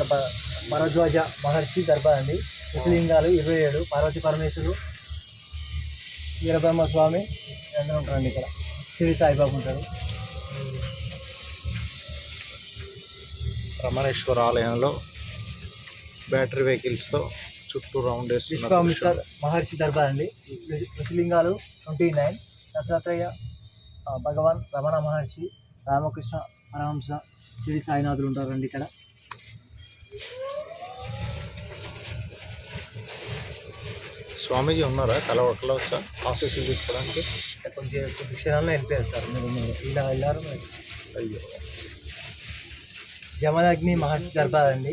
భ- భరద్వాజ మహర్షి దర్బార్ అండి. లింగాలు ఇరవై ఏడు పార్వతి పరమేశ్వరుడు వీరబ్రహ్మ స్వామి అందరూ ఉంటారండి ఇక్కడ. శ్రీ సాయిబాబు ఉంటారు. రమణేశ్వర ఆలయంలో బ్యాటరీ వెహికల్స్తో చుట్టూ రౌండ్ వేస్తున్న విశ్వామిత్ర. మహర్షి దర్బార్ అండి. ఋషిలింగాలు ట్వంటీ నైన్ దత్తాత్రేయ భగవాన్ రమణ మహర్షి రామకృష్ణ పరమహంస శ్రీ సాయినాథులు ఉంటారండి ఇక్కడ. స్వామీజీ ఉన్నారా? కలవ కలవచ్చా ఆశీస్సులు తీసుకోవడానికి? కొంచెం కొద్ది క్షణాల్లో వెళ్ళిపోయారు సార్. మీరు ఇలా వెళ్ళారు. అయ్యో. జమదగ్ని మహర్షి దర్బార్ అండి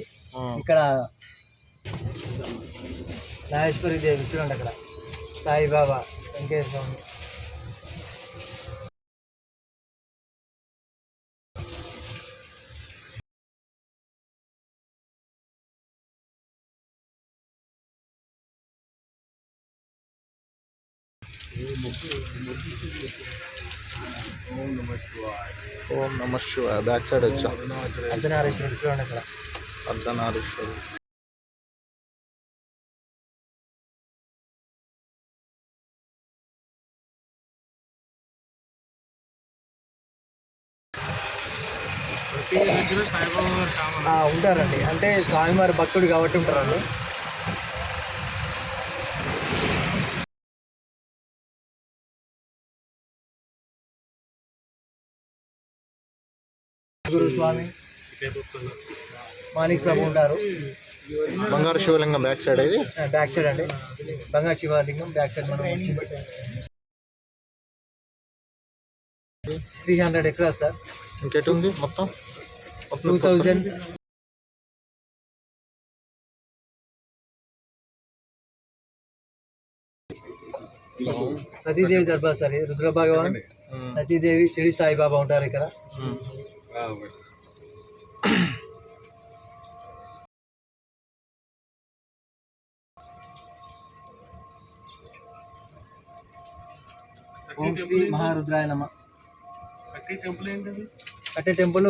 ఇక్కడ నాగేశ్వరి దేవి చూడండి అక్కడ. సాయిబాబా వెంకటేశ్వర స్వామి. ఓం నమ శివాయ. బ్యాక్ సైడ్ వచ్చా? అర్ధనారీశ్వరుడు చూడండి అక్కడ అర్ధనారీశ్వరు ఆ, ఉంటారండి. అంటే స్వామివారి భక్తుడు కాబట్టి ఉంటారండి. గురు స్వామి. మాణిక్ ప్రభు ఉంటారు. బంగారు శివలింగం బ్యాక్ సైడ్ ఇది? బ్యాక్ సైడ్ అండి. బంగారు శివలింగం బ్యాక్ సైడ్ మనం త్రీ హండ్రెడ్ ఎకరాస్ సార్. ఇంకెటు ఉంది మొత్తం? Two thousand. సతీదేవి దర్బార్ సార్ రుద్ర భగవాన్ సతీదేవి షిరిడి సాయిబాబా ఉంటారు ఇక్కడ. ఉమ్. ఓం శ్రీ మహారుద్రాయ నమ. కట్టే టెంపుల్